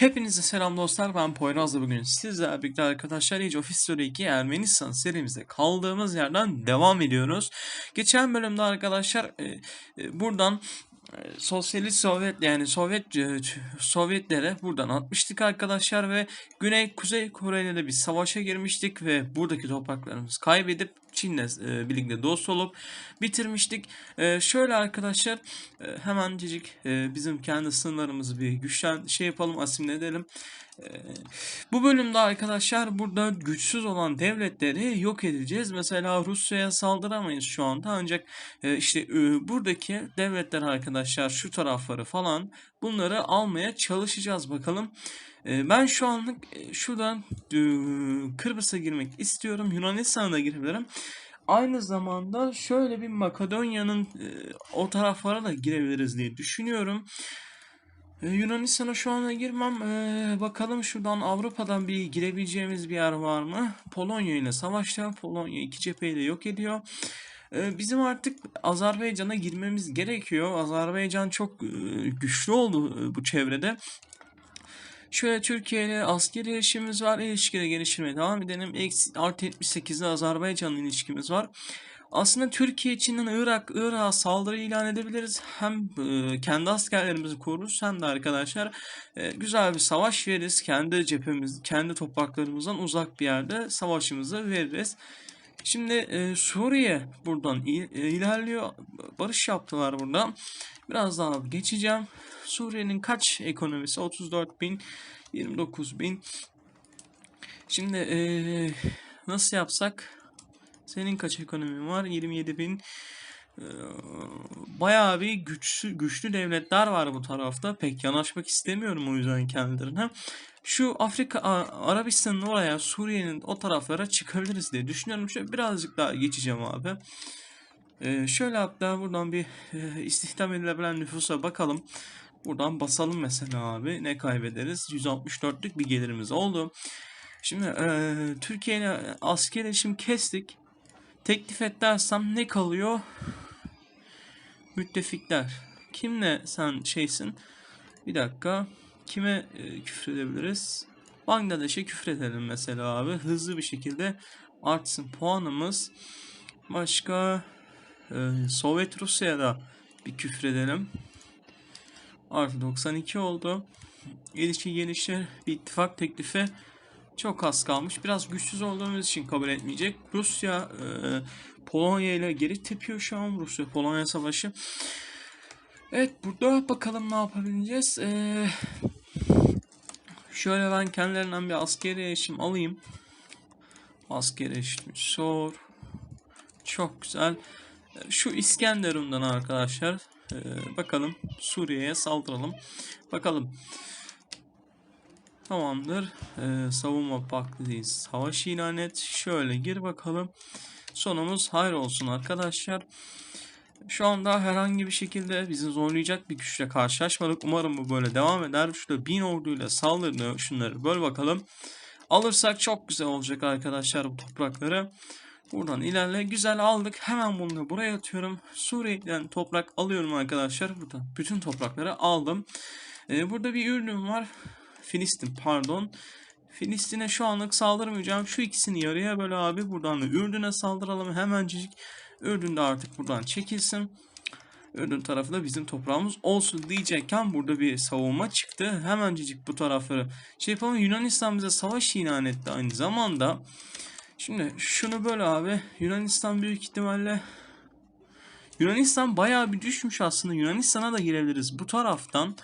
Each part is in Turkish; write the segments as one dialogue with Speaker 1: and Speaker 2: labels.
Speaker 1: Hepinize selam dostlar ben Poyraz'la bugün sizlerle birlikte arkadaşlar Age of History 2 Ermenistan serimize kaldığımız yerden devam ediyoruz. Geçen bölümde arkadaşlar e, e, buradan Sosyalist Sovyet yani Sovyet e, Sovyetlere buradan atmıştık arkadaşlar ve Güney Kuzey Kore ile de bir savaşa girmiştik ve buradaki topraklarımızı kaybedip Çin'le e, birlikte dost olup bitirmiştik. E, şöyle arkadaşlar e, hemen cicik e, bizim kendi sınırlarımızı bir güçlen şey yapalım asimle edelim. E, bu bölümde arkadaşlar burada güçsüz olan devletleri yok edeceğiz. Mesela Rusya'ya saldıramayız şu anda ancak e, işte e, buradaki devletler arkadaşlar şu tarafları falan bunları almaya çalışacağız bakalım. E, ben şu anlık şuradan Kıbrıs'a girmek istiyorum. Yunanistan'a da girebilirim. Aynı zamanda şöyle bir Makedonya'nın o taraflara da girebiliriz diye düşünüyorum. E, Yunanistan'a şu anda girmem. E, bakalım şuradan Avrupa'dan bir girebileceğimiz bir yer var mı? Polonya ile savaşta. Polonya iki cepheyi de yok ediyor. E, bizim artık Azerbaycan'a girmemiz gerekiyor. Azerbaycan çok e, güçlü oldu e, bu çevrede. Şöyle Türkiye ile askeri ilişkimiz var. İlişkide geliştirmeye devam edelim. Eksi- Artı 78'de Azerbaycan'la ilişkimiz var. Aslında Türkiye içinden Irak, Irak'a saldırı ilan edebiliriz. Hem e, kendi askerlerimizi koruruz hem de arkadaşlar e, güzel bir savaş veririz. Kendi cephemiz, kendi topraklarımızdan uzak bir yerde savaşımızı veririz. Şimdi e, Suriye buradan il- e, ilerliyor. Barış yaptılar burada. Biraz daha geçeceğim. Suriye'nin kaç ekonomisi? 34 bin, 29 bin. Şimdi e, nasıl yapsak? Senin kaç ekonomin var? 27 bin. Ee, Bayağı bir güçlü, güçlü devletler var bu tarafta. Pek yanaşmak istemiyorum o yüzden kendilerine. Şu Afrika, Arabistan'ın oraya, Suriye'nin o taraflara çıkabiliriz diye düşünüyorum. Şöyle birazcık daha geçeceğim abi. Ee, şöyle hatta buradan bir e, istihdam edilebilen nüfusa bakalım. Buradan basalım mesela abi. Ne kaybederiz? 164'lük bir gelirimiz oldu. Şimdi e, Türkiye ile asker işim kestik. Teklif et dersem ne kalıyor? Müttefikler. Kimle sen şeysin? Bir dakika. Kime e, küfredebiliriz? Bangladeş'e küfredelim mesela abi. Hızlı bir şekilde artsın puanımız. Başka e, Sovyet Rusya'da bir küfredelim. Artı 92 oldu. İlişki gelişir. Bir ittifak teklifi çok az kalmış. Biraz güçsüz olduğumuz için kabul etmeyecek. Rusya e, Polonya ile geri tepiyor şu an. Rusya Polonya savaşı. Evet burada bakalım ne yapabileceğiz. E, şöyle ben kendilerinden bir askeri eşim alayım. Askeri eşim sor. Çok güzel. E, Şu İskenderun'dan arkadaşlar. e, bakalım Suriye'ye saldıralım. Bakalım. Tamamdır. Ee, savunma paktı değil. Savaş ilan et. Şöyle gir bakalım. Sonumuz hayır olsun arkadaşlar. Şu anda herhangi bir şekilde bizi zorlayacak bir güçle karşılaşmadık. Umarım bu böyle devam eder. Şurada bin orduyla saldırıyor. Şunları böl bakalım. Alırsak çok güzel olacak arkadaşlar bu toprakları. Buradan ilerle. Güzel aldık. Hemen bunu buraya atıyorum. Suriye'den toprak alıyorum arkadaşlar. Burada bütün toprakları aldım. Ee, burada bir ürünüm var. Filistin pardon. Filistin'e şu anlık saldırmayacağım. Şu ikisini yarıya böyle abi. Buradan da Ürdün'e saldıralım hemencik. Ürdün de artık buradan çekilsin. Ürdün tarafı da bizim toprağımız olsun diyecekken burada bir savunma çıktı. Hemencik bu tarafları şey yapalım. Yunanistan bize savaş ilan etti aynı zamanda. Şimdi şunu böyle abi. Yunanistan büyük ihtimalle Yunanistan bayağı bir düşmüş aslında. Yunanistan'a da girebiliriz bu taraftan.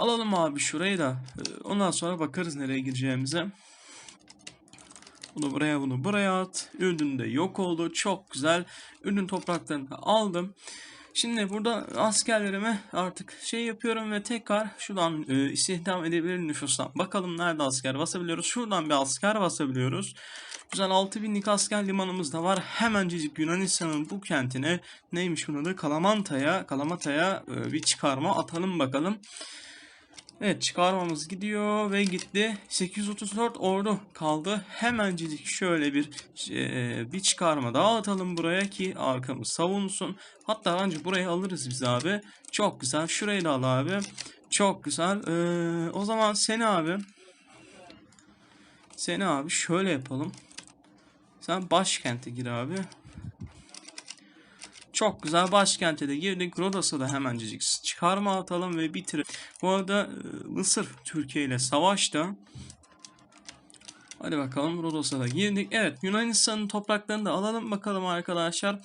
Speaker 1: Alalım abi şurayı da. Ee, Ondan sonra bakarız nereye gireceğimize. Bunu buraya bunu buraya at. Ürdün de yok oldu. Çok güzel. Ürdün topraklarını aldım. Şimdi burada askerlerime artık şey yapıyorum ve tekrar şuradan e, istihdam edebilir nüfustan. Bakalım nerede asker basabiliyoruz. Şuradan bir asker basabiliyoruz. Güzel 6000'lik asker limanımız da var. Hemencecik Yunanistan'ın bu kentine neymiş bunun adı? Kalamanta'ya, Kalamata'ya e, bir çıkarma atalım bakalım. Evet çıkarmamız gidiyor ve gitti. 834 ordu kaldı. Hemencecik şöyle bir e, bir çıkarma daha atalım buraya ki arkamız savunsun. Hatta bence burayı alırız biz abi. Çok güzel. Şurayı da al abi. Çok güzel. Ee, o zaman seni abi seni abi şöyle yapalım. Sen başkente gir abi. Çok güzel başkente de girdik. Rodos'a da hemencecik çıkarma atalım ve bitirelim. Bu arada e, Mısır Türkiye ile savaşta. Hadi bakalım Rodos'a da girdik. Evet Yunanistan'ın topraklarını da alalım bakalım arkadaşlar.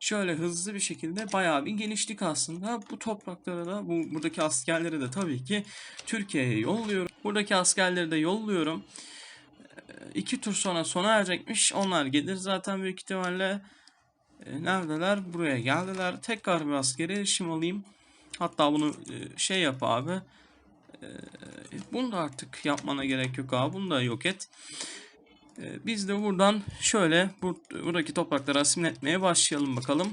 Speaker 1: Şöyle hızlı bir şekilde bayağı bir genişlik aslında. Bu topraklara da bu buradaki askerleri de tabii ki Türkiye'ye yolluyorum. Buradaki askerleri de yolluyorum. Ee, iki tur sonra sona erecekmiş. Onlar gelir zaten büyük ihtimalle. E, neredeler? Buraya geldiler. Tekrar bir askeri erişim alayım. Hatta bunu e, şey yap abi. E, bunu da artık yapmana gerek yok abi. Bunu da yok et. E, biz de buradan şöyle bu, buradaki toprakları asimile etmeye başlayalım bakalım.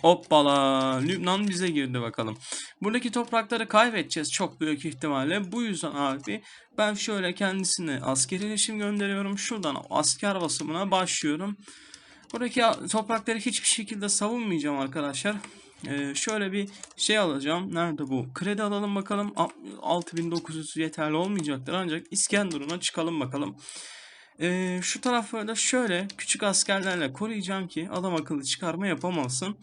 Speaker 1: Hoppala. Lübnan bize girdi bakalım. Buradaki toprakları kaybedeceğiz çok büyük ihtimalle. Bu yüzden abi ben şöyle kendisine askeri iletişim gönderiyorum. Şuradan asker basımına başlıyorum. Buradaki toprakları hiçbir şekilde savunmayacağım arkadaşlar. Ee, şöyle bir şey alacağım. Nerede bu? Kredi alalım bakalım. 6900 yeterli olmayacaktır ancak İskenderun'a çıkalım bakalım. Ee, şu tarafları da şöyle küçük askerlerle koruyacağım ki adam akıllı çıkarma yapamasın.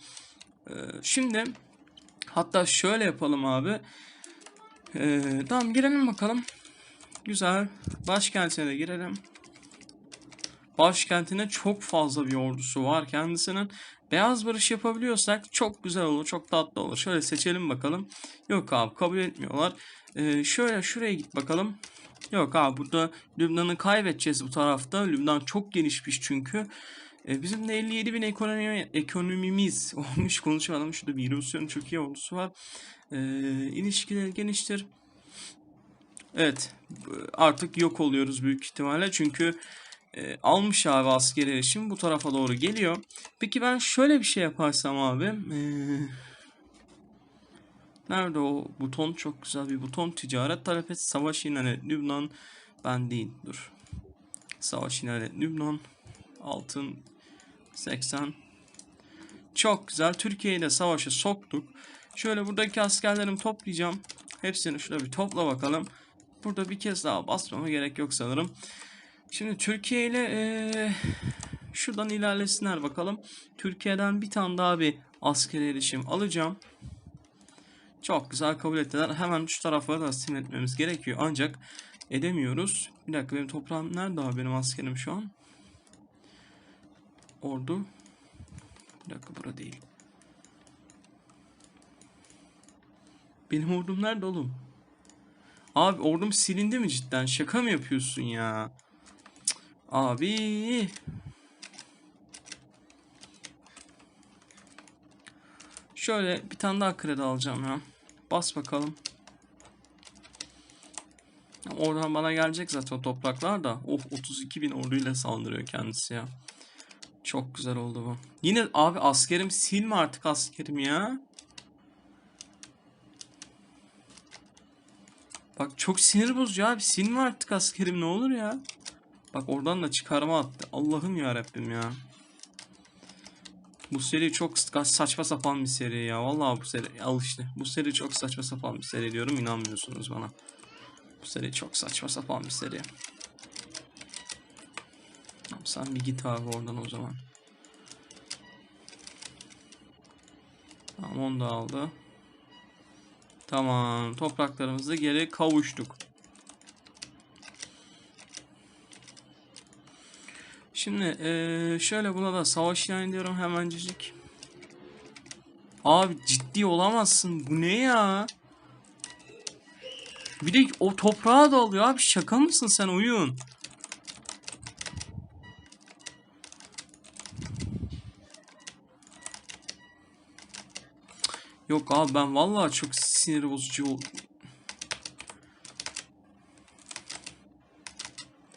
Speaker 1: Ee, şimdi hatta şöyle yapalım abi. Ee, tamam girelim bakalım. Güzel. Başkentine de girelim. Başkentine çok fazla bir ordusu var kendisinin. Beyaz barış yapabiliyorsak çok güzel olur, çok tatlı olur. Şöyle seçelim bakalım. Yok abi kabul etmiyorlar. Ee, şöyle şuraya git bakalım. Yok abi burada Lübnan'ı kaybedeceğiz bu tarafta. Lübnan çok genişmiş çünkü. Ee, bizim de 57 bin ekonomi, ekonomimiz olmuş konuşalım. Şurada bir Rusya'nın çok iyi ordusu var. Ee, ilişkiler geniştir. Evet artık yok oluyoruz büyük ihtimalle çünkü e, almış abi askeri erişim bu tarafa doğru geliyor. Peki ben şöyle bir şey yaparsam abi. E, nerede o buton? Çok güzel bir buton. Ticaret talep et. Savaş ilanı Lübnan. Ben değil. Dur. Savaş ilanı Lübnan. Altın 80. Çok güzel. Türkiye'yi de savaşa soktuk. Şöyle buradaki askerlerimi toplayacağım. Hepsini şurada bir topla bakalım. Burada bir kez daha basmama gerek yok sanırım. Şimdi Türkiye ile ee, şuradan ilerlesinler bakalım. Türkiye'den bir tane daha bir askeri erişim alacağım. Çok güzel kabul ettiler. Hemen şu tarafları da sim etmemiz gerekiyor. Ancak edemiyoruz. Bir dakika benim toprağım nerede abi benim askerim şu an? Ordu. Bir dakika bura değil. Benim ordum nerede oğlum? Abi ordum silindi mi cidden? Şaka mı yapıyorsun ya? Abi. Şöyle bir tane daha kredi alacağım ya. Bas bakalım. Oradan bana gelecek zaten topraklar da. Oh 32 bin orduyla saldırıyor kendisi ya. Çok güzel oldu bu. Yine abi askerim silme artık askerim ya. Bak çok sinir bozucu abi. Silme artık askerim ne olur ya. Bak oradan da çıkarma attı. Allah'ım ya Rabbim ya. Bu seri çok saçma sapan bir seri ya. Vallahi bu seri al işte. Bu seri çok saçma sapan bir seri diyorum inanmıyorsunuz bana. Bu seri çok saçma sapan bir seri. Tamam sen bir git abi oradan o zaman. Tamam onu da aldı. Tamam topraklarımızı geri kavuştuk. Şimdi ee, şöyle buna da savaş ilan ediyorum hemencik. Abi ciddi olamazsın. Bu ne ya? Bir de o toprağa da alıyor abi. Şaka mısın sen oyun? Yok abi ben vallahi çok sinir bozucu oldum.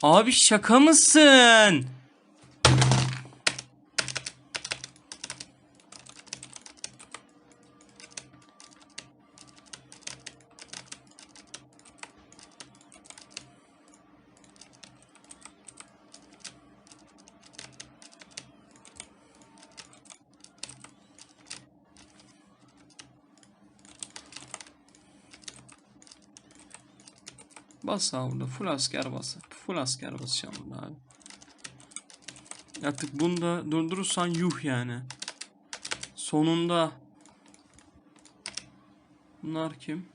Speaker 1: Abi şaka mısın? Bas burada. Full asker bas. Full asker basacağım burada abi. Artık bunu da durdurursan yuh yani. Sonunda. Bunlar kim?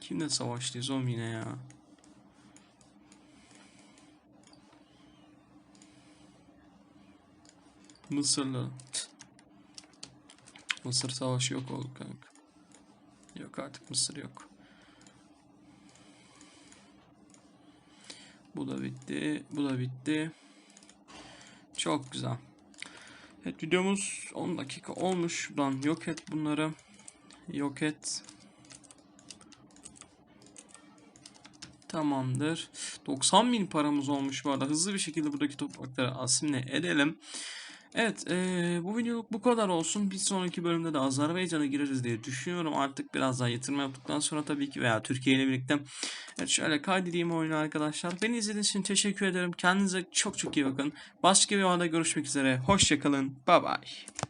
Speaker 1: Kimle savaştıyız oğlum yine ya? Mısırlı. Mısır savaşı yok oldu kanka. Yok artık Mısır yok. Bu da bitti. Bu da bitti. Çok güzel. Evet videomuz 10 dakika olmuş. Şuradan yok et bunları. Yok et. Tamamdır. 90 bin paramız olmuş bu arada. Hızlı bir şekilde buradaki toprakları asimle edelim. Evet eee, bu videoluk bu kadar olsun. Bir sonraki bölümde de Azerbaycan'a gireriz diye düşünüyorum. Artık biraz daha yatırım yaptıktan sonra tabii ki veya Türkiye ile birlikte. Evet şöyle kaydedeyim oyunu arkadaşlar. Beni izlediğiniz için teşekkür ederim. Kendinize çok çok iyi bakın. Başka bir videoda görüşmek üzere. Hoşçakalın. Bye bye.